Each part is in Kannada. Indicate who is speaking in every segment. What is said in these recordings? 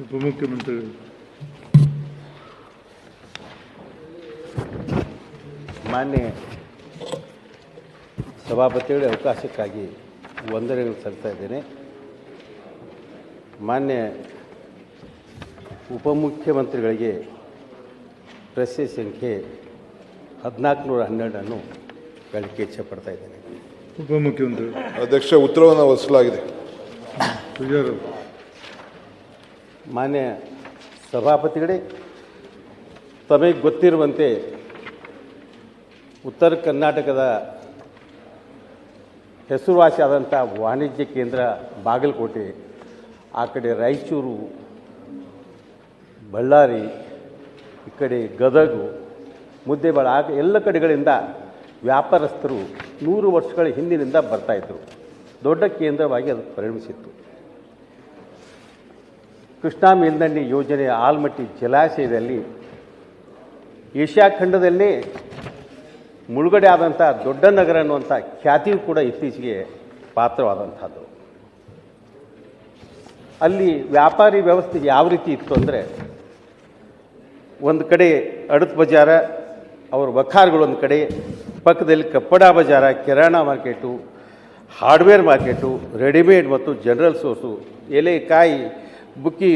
Speaker 1: ಉಪಮುಖ್ಯಮಂತ್ರಿಗಳು
Speaker 2: ಮಾನ್ಯ ಸಭಾಪತಿಗಳ ಅವಕಾಶಕ್ಕಾಗಿ ವಂದನೆಗಳು ಸಲ್ತಾ ಇದ್ದೇನೆ. ಮಾನ್ಯ ಉಪಮುಖ್ಯಮಂತ್ರಿಗಳಿಗೆ ಪ್ರಶ್ನೆ ಸಂಖ್ಯೆ ಹದಿನಾಲ್ಕು ನೂರ ಹನ್ನೆರಡನ್ನು ಗಳಿಕೆ ಇಚ್ಛೆಪಡ್ತಾ ಇದ್ದೇನೆ.
Speaker 1: ಉಪಮುಖ್ಯಮಂತ್ರಿ.
Speaker 3: ಅಧ್ಯಕ್ಷ ಉತ್ತರವನ್ನು ವಹಿಸಲಾಗಿದೆ.
Speaker 2: ಮಾನ್ಯ ಸಭಾಪತಿಗಳೇ, ತಮಗೆ ಗೊತ್ತಿರುವಂತೆ ಉತ್ತರ ಕರ್ನಾಟಕದ ಹೆಸರುವಾಸಿಯಾದಂಥ ವಾಣಿಜ್ಯ ಕೇಂದ್ರ ಬಾಗಲಕೋಟೆ, ಆ ಕಡೆ ರಾಯಚೂರು, ಬಳ್ಳಾರಿ, ಈ ಕಡೆ ಗದಗು, ಮುದ್ದೇಬಾಳ, ಆಗ ಎಲ್ಲ ಕಡೆಗಳಿಂದ ವ್ಯಾಪಾರಸ್ಥರು ನೂರು ವರ್ಷಗಳ ಹಿಂದಿನಿಂದ ಬರ್ತಾಯಿದ್ರು ದೊಡ್ಡ ಕೇಂದ್ರವಾಗಿ ಅದು ಪರಿಣಮಿಸಿತ್ತು. ಕೃಷ್ಣಾ ಮೇಲ್ದಂಡೆ ಯೋಜನೆಯ ಆಲ್ಮಟ್ಟಿ ಜಲಾಶಯದಲ್ಲಿ ಏಷ್ಯಾ ಖಂಡದಲ್ಲೇ ಮುಳುಗಡೆ ಆದಂಥ ದೊಡ್ಡ ನಗರ ಅನ್ನುವಂಥ ಖ್ಯಾತಿಯೂ ಕೂಡ ಇತ್ತೀಚೆಗೆ ಪಾತ್ರವಾದಂಥದ್ದು ಅಲ್ಲಿ ವ್ಯಾಪಾರಿ ವ್ಯವಸ್ಥೆ ಯಾವ ರೀತಿ ಇತ್ತು ಅಂದರೆ ಒಂದು ಕಡೆ ಅಡತ್ ಬಜಾರ, ಅವ್ರ ಒಂದು ಕಡೆ, ಪಕ್ಕದಲ್ಲಿ ಕಪ್ಪಡ ಬಜಾರ, ಕಿರಾಣ ಮಾರ್ಕೆಟು, ಹಾರ್ಡ್ವೇರ್ ಮಾರ್ಕೆಟು, ರೆಡಿಮೇಡ್ ಮತ್ತು ಜನರಲ್ ಸೋರ್ಸು, ಎಲೆ, ಕಾಯಿ ಬುಕ್ಕಿ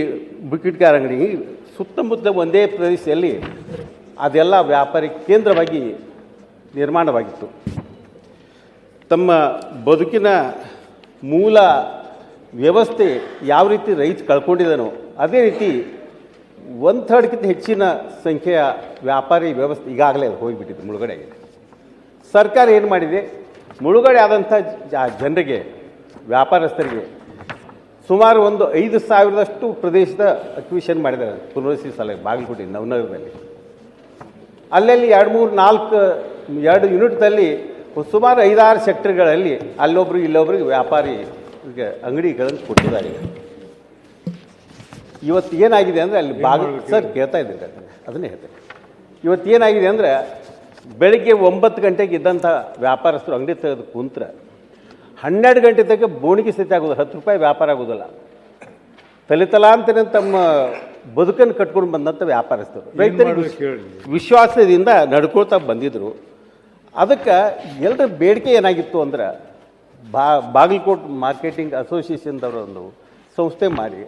Speaker 2: ಬುಕ್ಕಿಟ್ಗಾರ ಅಂಗಡಿ ಸುತ್ತಮುತ್ತ ಒಂದೇ ಪ್ರದೇಶದಲ್ಲಿ ಅದೆಲ್ಲ ವ್ಯಾಪಾರಿ ಕೇಂದ್ರವಾಗಿ ನಿರ್ಮಾಣವಾಗಿತ್ತು. ತಮ್ಮ ಬದುಕಿನ ಮೂಲ ವ್ಯವಸ್ಥೆ ಯಾವ ರೀತಿ ರೈತ ಕಳ್ಕೊಂಡಿದ್ದಾನೋ ಅದೇ ರೀತಿ ಒಂದು ಥರ್ಡ್ಗಿಂತ ಹೆಚ್ಚಿನ ಸಂಖ್ಯೆಯ ವ್ಯಾಪಾರಿ ವ್ಯವಸ್ಥೆ ಈಗಾಗಲೇ ಹೋಗಿಬಿಟ್ಟಿದೆ ಮುಳುಗಡೆ ಸರ್ಕಾರ ಏನು ಮಾಡಿದೆ? ಮುಳುಗಡೆ ಆದಂಥ ಜನರಿಗೆ, ವ್ಯಾಪಾರಸ್ಥರಿಗೆ ಸುಮಾರು ಒಂದು ಐದು ಸಾವಿರದಷ್ಟು ಪ್ರದೇಶದ ಅಕ್ವಿಷನ್ ಮಾಡಿದ್ದಾರೆ ಪುನರ್ವಸಿ ಸಲ ಬಾಗಲಕೋಟೆ ನವನಗರದಲ್ಲಿ. ಅಲ್ಲಲ್ಲಿ ಎರಡು ಮೂರು ನಾಲ್ಕು ಎರಡು ಯೂನಿಟ್ದಲ್ಲಿ ಸುಮಾರು ಐದಾರು ಸೆಕ್ಟರ್ಗಳಲ್ಲಿ ಅಲ್ಲೊಬ್ರು ಇಲ್ಲೊಬ್ರಿಗೆ ವ್ಯಾಪಾರಿ ಅಂಗಡಿಗಳನ್ನು ಕೊಟ್ಟಿದ್ದಾರೆ. ಇವತ್ತು ಏನಾಗಿದೆ ಅಂದರೆ ಅಲ್ಲಿ ಬಾಗಿಲು ಸರ್ ಕೇಳ್ತಾ ಇದ್ದೀನಿ ಅದನ್ನೇ ಹೇಳ್ತೇನೆ. ಇವತ್ತು ಏನಾಗಿದೆ ಅಂದರೆ ಬೆಳಗ್ಗೆ ಒಂಬತ್ತು ಗಂಟೆಗೆ ಇದ್ದಂಥ ವ್ಯಾಪಾರಸ್ಥರು ಅಂಗಡಿ ತೆಗೆದು ಕುಂತ್ರೆ ಹನ್ನೆರಡು ಗಂಟೆ ತನಕ ಬೋಣಿಗೆ ಸ್ಥಿತಿ ಆಗೋದು ಹತ್ತು ರೂಪಾಯಿ ವ್ಯಾಪಾರ ಆಗೋದಿಲ್ಲ. ತಲೆತಲಾಂತರೇ ತಮ್ಮ ಬದುಕನ್ನು ಕಟ್ಕೊಂಡು ಬಂದಂಥ ವ್ಯಾಪಾರಸ್ಥರು.
Speaker 1: ಮಾಡ್ಬೇಕು
Speaker 2: ವಿಶ್ವಾಸದಿಂದ ನಡ್ಕೊಳ್ತಾ ಬಂದಿದ್ದರು ಅದಕ್ಕೆ ಎಲ್ಲರ ಬೇಡಿಕೆ ಏನಾಗಿತ್ತು ಅಂದ್ರೆ ಬಾ ಬಾಗಲಕೋಟ್ ಮಾರ್ಕೆಟಿಂಗ್ ಅಸೋಸಿಯೇಷನ್ದವರೊಂದು ಸಂಸ್ಥೆ ಮಾಡಿ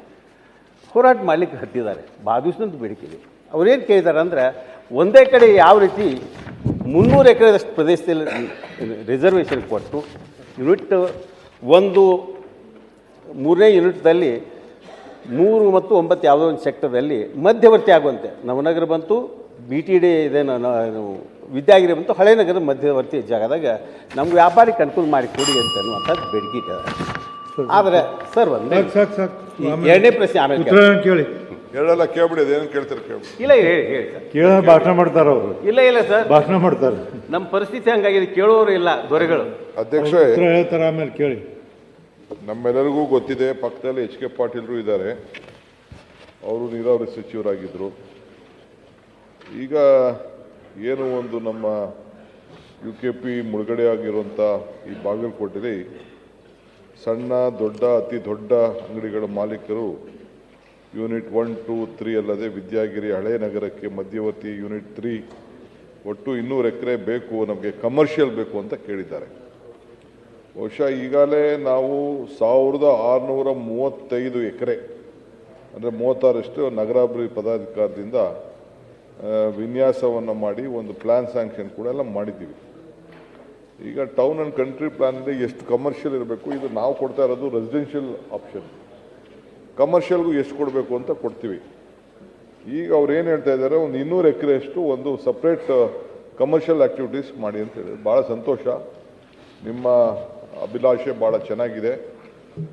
Speaker 2: ಹೋರಾಟ ಮಾಡಲಿಕ್ಕೆ ಹತ್ತಿದ್ದಾರೆ. ಭಾಳ ದಿವಸದ ಬೇಡಿಕೆ ಅವ್ರೇನು ಕೇಳಿದ್ದಾರೆ ಅಂದರೆ ಒಂದೇ ಕಡೆ ಯಾವ ರೀತಿ ಮುನ್ನೂರು ಎಕರೆದಷ್ಟು ಪ್ರದೇಶದಲ್ಲಿ ರಿಸರ್ವೇಷನ್ ಕೊಟ್ಟು ಯೂನಿಟ್ ಒಂದು ಮೂರನೇ ಯೂನಿಟ್ದಲ್ಲಿ ಮೂರು ಮತ್ತು ಒಂಬತ್ತು ಯಾವುದೋ ಒಂದು ಸೆಕ್ಟರ್ದಲ್ಲಿ ಮಧ್ಯವರ್ತಿ ಆಗುವಂತೆ. ನವನಗರ ಬಂತು ಬಿ ಟಿ ಡಿ ಇದೇನು ವಿದ್ಯಾಗಿರಿ ಬಂತು ಹಳೆ ನಗರ ಮಧ್ಯವರ್ತಿ ಜಾಗದಾಗ ನಮ್ಗೆ ವ್ಯಾಪಾರಿಗೆ ಅನುಕೂಲ ಮಾಡಿ ಕೊಡಿ ಅಂತ ಅನ್ನುವಂಥದ್ದು ಬೇಡಿಕೆ ಇಟ್ಟ ಆದರೆ ಸರ್ ಒಂದು ಎರಡನೇ ಪ್ರಶ್ನೆ ಆಮೇಲೆ
Speaker 1: ಕೇಳಿ.
Speaker 3: ಹೇಳಲ್ಲ ಕೇಳ್ಬಿಡಿದೆ ಏನು ಕೇಳ್ತಾರೆ ಕೇಳ್ಬಿಡಿ.
Speaker 2: ಇಲ್ಲ ಹೇಳಿ ಹೇಳಿ ಸರ್.
Speaker 1: ಕೇಳ ಭಾಷಣ ಮಾಡ್ತಾರೆ ಅವರು?
Speaker 2: ಇಲ್ಲ ಇಲ್ಲ ಸರ್.
Speaker 1: ಭಾಷಣ ಮಾಡ್ತಾರೆ.
Speaker 2: ನಮ್ಮ ಪರಿಸ್ಥಿತಿ ಹಂಗಾಗಿದೆ ಕೇಳೋರು ಇಲ್ಲ ದೊರೆಗಳು.
Speaker 3: ಅಧ್ಯಕ್ಷ
Speaker 1: ಉತ್ತರ ಹೇಳ್ತಾರೆ ಆಮೇಲೆ ಕೇಳಿ.
Speaker 3: ನಮ್ಮೆಲ್ಲರಿಗೂ ಗೊತ್ತಿದೆ ಪಕ್ಕದಲ್ಲಿ ಎಚ್ ಕೆ ಪಾಟೀಲ್ರು ಇದ್ದಾರೆ. ಅವರು ನೀರಾವರಿ ಸಚಿವರಾಗಿದ್ದರು ಈಗ ಏನು ಒಂದು ನಮ್ಮ ಯು ಕೆ ಪಿ ಮುಳುಗಡೆ ಆಗಿರುವಂಥ ಈ ಬಾಗಲಕೋಟೆಯಲ್ಲಿ ಸಣ್ಣ ದೊಡ್ಡ ಅತಿ ದೊಡ್ಡ ಅಂಗಡಿಗಳ ಮಾಲೀಕರು ಯೂನಿಟ್ ಒನ್, ಟೂ, ತ್ರೀ ಅಲ್ಲದೆ ವಿದ್ಯಾಗಿರಿ ಹಳೆ ನಗರಕ್ಕೆ ಮಧ್ಯವರ್ತಿ ಯೂನಿಟ್ ತ್ರೀ ಒಟ್ಟು ಇನ್ನೂರು ಎಕರೆ ಬೇಕು, ನಮಗೆ ಕಮರ್ಷಿಯಲ್ ಬೇಕು ಅಂತ ಕೇಳಿದ್ದಾರೆ. ಬಹುಶಃ ಈಗಾಗಲೇ ನಾವು ಸಾವಿರದ ಆರುನೂರ ಮೂವತ್ತೈದು ಎಕರೆ, ಅಂದರೆ ಮೂವತ್ತಾರಷ್ಟು ನಗರಾಭಿವೃದ್ಧಿ ಪದಾಧಿಕಾರದಿಂದ ವಿನ್ಯಾಸವನ್ನು ಮಾಡಿ ಒಂದು ಪ್ಲ್ಯಾನ್ ಸ್ಯಾಂಕ್ಷನ್ ಕೂಡ ಎಲ್ಲ ಮಾಡಿದ್ದೀವಿ. ಈಗ ಟೌನ್ ಆ್ಯಂಡ್ ಕಂಟ್ರಿ ಪ್ಲ್ಯಾನಲ್ಲಿ ಎಷ್ಟು ಕಮರ್ಷಿಯಲ್ ಇರಬೇಕು, ಇದು ನಾವು ಕೊಡ್ತಾ ಇರೋದು ರೆಸಿಡೆನ್ಷಿಯಲ್ ಆಪ್ಷನ್ ಕಮರ್ಷಿಯಲ್ಗೂ ಎಷ್ಟು ಕೊಡಬೇಕು ಅಂತ ಕೊಡ್ತೀವಿ. ಈಗ ಅವ್ರು ಏನು ಹೇಳ್ತಾ ಇದ್ದಾರೆ, ಒಂದು ಇನ್ನೂರು ಎಕರೆಯಷ್ಟು ಒಂದು ಸಪ್ರೇಟ್ ಕಮರ್ಷಿಯಲ್ ಆ್ಯಕ್ಟಿವಿಟೀಸ್ ಮಾಡಿ ಅಂತ ಹೇಳಿದ್ರು. ಭಾಳ ಸಂತೋಷ. ನಿಮ್ಮ ಅಭಿಲಾಷೆ ಭಾಳ ಚೆನ್ನಾಗಿದೆ.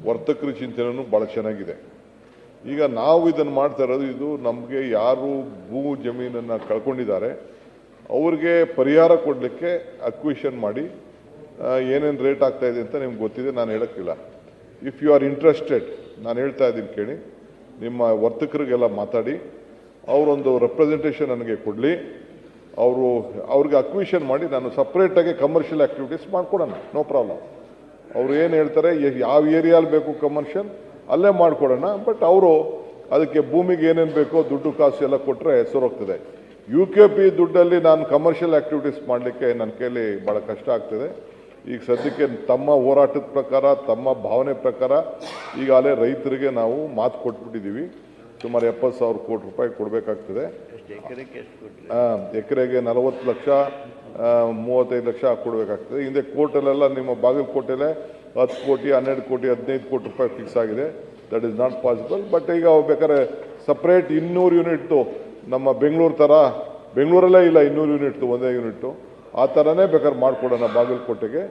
Speaker 3: ವರ್ತಕರ ಚಿಂತನೆಯೂ ಭಾಳ ಚೆನ್ನಾಗಿದೆ. ಈಗ ನಾವು ಇದನ್ನು ಮಾಡ್ತಾ ಇರೋದು, ಇದು ನಮಗೆ ಯಾರು ಭೂ ಜಮೀನನ್ನು ಕಳ್ಕೊಂಡಿದ್ದಾರೆ, ಅವ್ರಿಗೆ ಪರಿಹಾರ ಕೊಡಲಿಕ್ಕೆ ಅಕ್ವಿಷನ್ ಮಾಡಿ ಏನೇನು ರೇಟ್ ಆಗ್ತಾಯಿದೆ ಅಂತ ನಿಮ್ಗೆ ಗೊತ್ತಿದೆ, ನಾನು ಹೇಳೋಕ್ಕಿಲ್ಲ. ಇಫ್ ಯು ಆರ್ ಇಂಟ್ರೆಸ್ಟೆಡ್ ನಾನು ಹೇಳ್ತಾ ಇದ್ದೀನಿ ಕೇಳಿ, ನಿಮ್ಮ ವರ್ತಕರಿಗೆಲ್ಲ ಮಾತಾಡಿ, ಅವರೊಂದು ರೆಪ್ರೆಸೆಂಟೇಷನ್ ನನಗೆ ಕೊಡಲಿ. ಅವರು, ಅವ್ರಿಗೆ ಅಕ್ವಿಷನ್ ಮಾಡಿ ನಾನು ಸಪ್ರೇಟಾಗಿ ಕಮರ್ಷಿಯಲ್ ಆ್ಯಕ್ಟಿವಿಟೀಸ್ ಮಾಡಿಕೊಡೋಣ ನೋ ಪ್ರಾಬ್ಲಮ್ ಅವ್ರು ಏನು ಹೇಳ್ತಾರೆ ಯಾವ ಏರಿಯಾಲಿ ಬೇಕು ಕಮರ್ಷಿಯಲ್ ಅಲ್ಲೇ ಮಾಡಿಕೊಡೋಣ ಬಟ್ ಅವರು ಅದಕ್ಕೆ ಭೂಮಿಗೆ ಏನೇನು ಬೇಕೋ ದುಡ್ಡು ಕಾಸು ಎಲ್ಲ ಕೊಟ್ಟರೆ ಹೆಸರೋಗ್ತದೆ. ಯು ಕೆ ಪಿ ದುಡ್ಡಲ್ಲಿ ನಾನು ಕಮರ್ಷಿಯಲ್ ಆ್ಯಕ್ಟಿವಿಟೀಸ್ ಮಾಡಲಿಕ್ಕೆ ನನ್ನ ಕೈಲಿ ಭಾಳ ಕಷ್ಟ ಆಗ್ತದೆ. ಈಗ ಸದ್ಯಕ್ಕೆ ತಮ್ಮ ಹೋರಾಟದ ಪ್ರಕಾರ ತಮ್ಮ ಭಾವನೆ ಪ್ರಕಾರ ಈಗಾಗಲೇ ರೈತರಿಗೆ ನಾವು ಮಾತು ಕೊಟ್ಬಿಟ್ಟಿದ್ದೀವಿ. ಸುಮಾರು ಎಪ್ಪತ್ತು ಸಾವಿರ ಕೋಟಿ ರೂಪಾಯಿ ಕೊಡಬೇಕಾಗ್ತದೆ. ಎಕರೆಗೆ ನಲವತ್ತು ಲಕ್ಷ ಮೂವತ್ತೈದು ಲಕ್ಷ ಕೊಡಬೇಕಾಗ್ತದೆ. ಹಿಂದೆ ಕೋರ್ಟಲ್ಲೆಲ್ಲ ನಿಮ್ಮ ಬಾಗಲಕೋಟೆಲ್ಲೇ ಹತ್ತು ಕೋಟಿ ಹನ್ನೆರಡು ಕೋಟಿ ಹದಿನೈದು ಕೋಟಿ ರೂಪಾಯಿ ಫಿಕ್ಸ್ ಆಗಿದೆ. That is not possible but ಈಗ ಬೇಕಾದ್ರೆ ಸಪ್ರೇಟ್ ಇನ್ನೂರು ಯೂನಿಟ್ ನಮ್ಮ ಬೆಂಗಳೂರು ಥರ ಬೆಂಗಳೂರಲ್ಲೇ ಇಲ್ಲ ಇನ್ನೂರು ಯೂನಿಟ್ ಒಂದೇ ಯೂನಿಟ್ಟು ಆ ಥರನೇ ಬೇಕಾದ್ರೆ ಮಾಡಿಕೊಡೋಣ ಬಾಗಲಕೋಟೆಗೆ.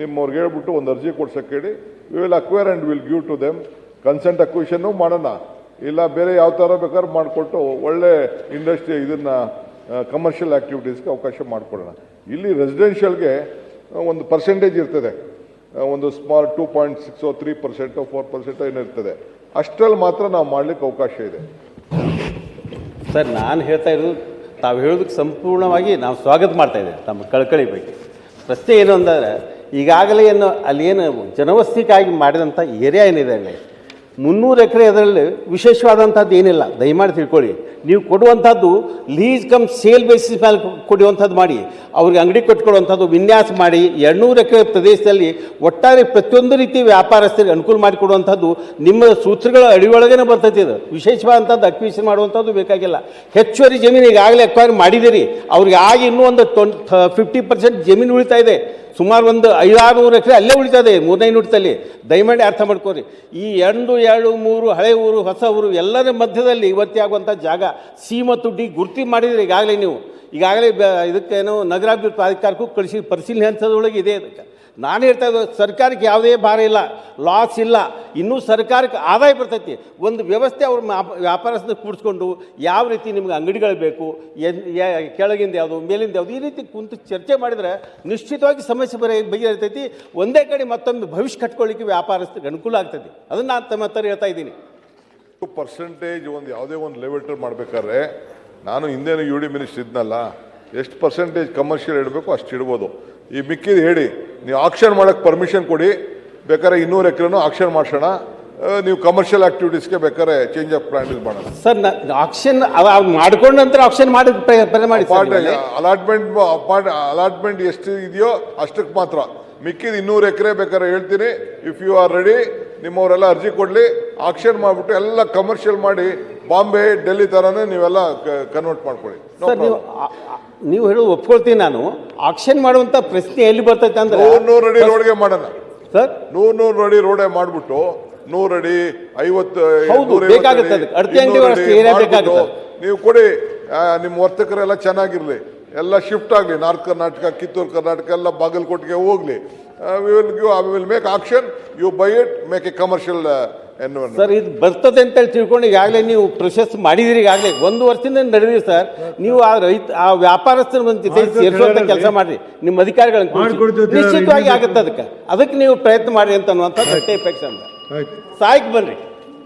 Speaker 3: ನಿಮ್ಮವ್ರಿಗೆ ಹೇಳ್ಬಿಟ್ಟು ಒಂದು ಅರ್ಜಿ ಕೊಡ್ಸಕ್ಕೆ ಹೇಳಿ we will acquire and will give to them consent acquisition ಮಾಡೋಣ. ಇಲ್ಲ, ಬೇರೆ ಯಾವ ಥರ ಬೇಕಾದ್ರೂ ಮಾಡಿಕೊಟ್ಟು ಒಳ್ಳೆ ಇಂಡಸ್ಟ್ರಿ ಇದನ್ನು ಕಮರ್ಷಿಯಲ್ ಆ್ಯಕ್ಟಿವಿಟೀಸ್ಗೆ ಅವಕಾಶ ಮಾಡಿಕೊಡೋಣ. ಇಲ್ಲಿ ರೆಸಿಡೆನ್ಷಿಯಲ್ಗೆ ಒಂದು ಪರ್ಸೆಂಟೇಜ್ ಇರ್ತದೆ. ಒಂದು ಸ್ಮಾಲ್ ಟೂ ಪಾಯಿಂಟ್ ಸಿಕ್ಸೋ ತ್ರೀ ಪರ್ಸೆಂಟೋ ಫೋರ್ ಪರ್ಸೆಂಟೋ ಏನೋ ಇರ್ತದೆ. ಅಷ್ಟರಲ್ಲಿ ಮಾತ್ರ ನಾವು ಮಾಡ್ಲಿಕ್ಕೆ ಅವಕಾಶ ಇದೆ.
Speaker 2: ಸರ್, ನಾನು ಹೇಳ್ತಾ ಇರೋದು ತಾವು ಹೇಳೋದಕ್ಕೆ ಸಂಪೂರ್ಣವಾಗಿ ನಾವು ಸ್ವಾಗತ ಮಾಡ್ತಾ ಇದ್ದೇವೆ ತಮ್ಮ ಕಳ್ಕಳಿ ಬಗ್ಗೆ. ಪ್ರಶ್ನೆ ಏನು ಅಂದರೆ ಈಗಾಗಲೇ ಏನು ಅಲ್ಲಿ ಏನು ಜನವಸ್ತಿಗಾಗಿ ಮಾಡಿದಂಥ ಏರಿಯಾ ಏನಿದೆ ಅಲ್ಲಿ? ಮುನ್ನೂರು ಎಕರೆ ಅದರಲ್ಲಿ ವಿಶೇಷವಾದಂಥದ್ದು ಏನಿಲ್ಲ. ದಯಮಾಡಿ ತಿಳ್ಕೊಳ್ಳಿ. ನೀವು ಕೊಡುವಂಥದ್ದು, ಲೀಸ್ ಕಮ್ ಸೇಲ್ ಬೇಸಿಸ್ ಮೇಲೆ ಕೊಡುವಂಥದ್ದು ಮಾಡಿ. ಅವ್ರಿಗೆ ಅಂಗಡಿ ಕಟ್ಕೊಡುವಂಥದ್ದು ವಿನ್ಯಾಸ ಮಾಡಿ. ಎರಡುನೂರು ಎಕರೆ ಪ್ರದೇಶದಲ್ಲಿ ಒಟ್ಟಾರೆ ಪ್ರತಿಯೊಂದು ರೀತಿ ವ್ಯಾಪಾರಸ್ಥರಿಗೆ ಅನುಕೂಲ ಮಾಡಿಕೊಡುವಂಥದ್ದು ನಿಮ್ಮ ಸೂತ್ರಗಳ ಅಡಿಯೊಳಗೇ ಬರ್ತೈತಿ ಇದು. ವಿಶೇಷವಾದಂಥದ್ದು ಅಕ್ವಿಷನ್ ಮಾಡುವಂಥದ್ದು ಬೇಕಾಗಿಲ್ಲ. ಹೆಚ್ಚುವರಿ ಜಮೀನು ಈಗಾಗಲೇ ಅಕ್ವೈರ್ ಮಾಡಿದಿರಿ ಅವ್ರಿಗೆ ಆಗಿ ಇನ್ನೂ ಒಂದು ಟ್ವೆಂಟ್ ಫಿಫ್ಟಿ ಪರ್ಸೆಂಟ್ ಜಮೀನು ಉಳಿತಾ ಇದೆ. ಸುಮಾರು ಒಂದು ಐದಾರು ನೂರು ಎಕರೆ ಅಲ್ಲೇ ಉಳಿತದೆ ಮೂರನೇ ನುಡಿತಲ್ಲಿ ದಯಮಾಡಿ ಅರ್ಥ ಮಾಡ್ಕೋರಿ. ಈ ಎರಡು ಎರಡು, ಮೂರು ಹಳೆ ಊರು, ಹೊಸ ಊರು ಎಲ್ಲರ ಮಧ್ಯದಲ್ಲಿ ಇವತ್ತೇ ಆಗುವಂಥ ಜಾಗ ಸಿ ಮತ್ತು ಡಿ ಗುರುತಿ ಮಾಡಿದರೆ ಈಗಾಗಲೇ ನೀವು. ಈಗಾಗಲೇ ಇದಕ್ಕೇನು ನಗರಾಭಿವೃದ್ಧಿ ಪ್ರಾಧಿಕಾರಕ್ಕೂ ಕಳಿಸಿ ಪರಿಶೀಲನೆ ಹಂತದೊಳಗೆ ಇದೆ ಅದಕ್ಕೆ ನಾನು ಹೇಳ್ತಾ ಇದ್ದೆ ಸರ್ಕಾರಕ್ಕೆ ಯಾವುದೇ ಭಾರ ಇಲ್ಲ ಲಾಸ್ ಇಲ್ಲ. ಇನ್ನೂ ಸರ್ಕಾರಕ್ಕೆ ಆದಾಯ ಬರ್ತೈತಿ. ಒಂದು ವ್ಯವಸ್ಥೆ ಅವ್ರ ವ್ಯಾಪಾರಸ್ಥನ ಕೂಡಿಸ್ಕೊಂಡು ಯಾವ ರೀತಿ ನಿಮ್ಗೆ ಅಂಗಡಿಗಳು ಬೇಕು ಕೆಳಗಿಂದ ಯಾವುದು, ಮೇಲಿಂದ ಯಾವುದು, ಈ ರೀತಿ ಕುಂತು ಚರ್ಚೆ ಮಾಡಿದರೆ ನಿಶ್ಚಿತವಾಗಿ ಸಮಸ್ಯೆ ಬರ, ಬಗೆಹರಿತೈತಿ. ಒಂದೇ ಕಡೆ ಮತ್ತೊಮ್ಮೆ ಭವಿಷ್ಯ ಕಟ್ಕೊಳ್ಳಿಕ್ಕೆ ವ್ಯಾಪಾರಸ್ಥರಿಗೆ ಅನುಕೂಲ ಆಗ್ತೈತಿ. ಅದನ್ನು ನಾನು ತಮ್ಮ ಹತ್ರ ಹೇಳ್ತಾ ಇದ್ದೀನಿ.
Speaker 3: ಪರ್ಸೆಂಟೇಜ್ ಒಂದು ಯಾವುದೇ ಒಂದು ಲೆವೆಟರ್ ಮಾಡಬೇಕಾದ್ರೆ, ನಾನು ಹಿಂದೇನು ಯು ಡಿ ಮಿನಿಸ್ಟ್ರ್ ಇದ್ನಲ್ಲ, ಎಷ್ಟು ಪರ್ಸೆಂಟೇಜ್ ಕಮರ್ಷಿಯಲ್ ಇಡಬೇಕು ಅಷ್ಟು ಇಡ್ಬೋದು. ಈ ಮಿಕ್ಕಿದ ಹೇಳಿ ನೀವು ಆಕ್ಷನ್ ಮಾಡೋಕ್ಕೆ ಪರ್ಮಿಷನ್ ಕೊಡಿ ಬೇಕಾದ್ರೆ ಇನ್ನೂರು ಎಕರೆನೂ ಆಕ್ಷನ್ ಮಾಡ್ಸೋಣ ನೀವು ಕಮರ್ಷಿಯಲ್ ಆಕ್ಟಿವಿಟೀಸ್ಗೆ ಬೇಕಾದ್ರೆ ಚೇಂಜ್ ಆಫ್ ಪ್ಲಾನ್ ಮಾಡೋಣ
Speaker 2: ಸರ್ ಆಕ್ಷನ್ ಮಾಡ್ಕೊಂಡ ನಂತರ ಆಕ್ಷನ್ ಮಾಡಿ ಪ್ರಯತ್ನ ಮಾಡಿ.
Speaker 3: ಅಲಾಟ್ಮೆಂಟ್ ಅಲಾಟ್ಮೆಂಟ್ ಎಷ್ಟು ಇದೆಯೋ ಅಷ್ಟಕ್ಕೆ ಮಾತ್ರ ಮಿಕ್ಕಿದ ಇನ್ನೂರು ಎಕರೆ ಬೇಕಾದ್ರೆ ಹೇಳ್ತೀನಿ ಇಫ್ ಯು ಆರ್ ರೆಡಿ ನಿಮ್ಮವರೆಲ್ಲ ಅರ್ಜಿ ಕೊಡ್ಲಿ ಆಕ್ಷನ್ ಮಾಡಿಬಿಟ್ಟು ಎಲ್ಲ ಕಮರ್ಷಿಯಲ್ ಮಾಡಿ ಬಾಂಬೆ ಡೆಲ್ಲಿ ಥರನೇ ನೀವೆಲ್ಲ ಕನ್ವರ್ಟ್ ಮಾಡ್ಕೊಳ್ಳಿ.
Speaker 2: ಸರ್ ನೀವು ಹೇಳೋದು ಒಪ್ಕೊಳ್ತೀನಿ ನಾನು. ಆಕ್ಷನ್ ಮಾಡುವಂಥ ಪ್ರಶ್ನೆ ಎಲ್ಲಿ ಬರ್ತೈತೆ ಅಂದ್ರೆ
Speaker 3: ನೂರು ನೂರು ಅಡಿ ರೋಡ್ಗೆ ಮಾಡೋಣ.
Speaker 2: ಸರ್
Speaker 3: ನೂರು ನೂರು ಅಡಿ ರೋಡೇ ಮಾಡ್ಬಿಟ್ಟು ನೂರು ಅಡಿ ಐವತ್ತು
Speaker 2: ಹೌದು,
Speaker 3: ನೂರೈವತ್ತು
Speaker 2: ಬೇಕಾಗುತ್ತೆ ಅದಕ್ಕೆ. ಅಳತೆ ಅಂಗಡಿ
Speaker 3: ಇನ್ನೂರು
Speaker 2: ಅಷ್ಟು
Speaker 3: ಅಡಿ
Speaker 2: area
Speaker 3: ಮಾಡ್ಬಿಟ್ಟು
Speaker 2: ಬೇಕಾಗುತ್ತೆ.
Speaker 3: ನೀವು ಕೊಡಿ. ಆ, ನಿಮ್ಮ ವರ್ತಕರೆಲ್ಲ ಚೆನ್ನಾಗಿರಲಿ. ಎಲ್ಲ ಶಿಫ್ಟ್ ಆಗಲಿ. ನಾರ್ತ್ ಕರ್ನಾಟಕ ಕಿತ್ತೂರು ಕರ್ನಾಟಕ ಎಲ್ಲ ಬಾಗಲಕೋಟೆಗೆ ಹೋಗ್ಲಿ. Will make action you by it make a commercial environment
Speaker 2: sir ಇದು ಬರ್ತದೆ ಅಂತೇಳಿ ತಿಳ್ಕೊಂಡು ಈಗಾಗಲೇ ನೀವು ಪ್ರೊಸೆಸ್ ಮಾಡಿದಿರಿ ಈಗಾಗಲೇ. ಒಂದು ವರ್ಷದಿಂದ ನಡೆದಿರಿ ಸರ್. ನೀವು ಆ ರೈತ ಆ ವ್ಯಾಪಾರಸ್ಥರ ಜೊತೆ ಸೇರಿಸುವಂತ ಕೆಲಸ ಮಾಡ್ರಿ. ನಿಮ್ಮ ಅಧಿಕಾರಿಗಳನ್ನ ಕೂರಿಸಿ. ನಿಶ್ಚಿತವಾಗಿ ಆಗುತ್ತೆ ಅದಕ್ಕೆ. ಅದಕ್ಕೆ ನೀವು ಪ್ರಯತ್ನ ಮಾಡಿ ಅಂತ ಅನ್ನುವಂಥ ಅಷ್ಟೇ ಅಪೇಕ್ಷೆ ಅಂತ. ಸಾಯ್ಕ್ ಬನ್ರಿ.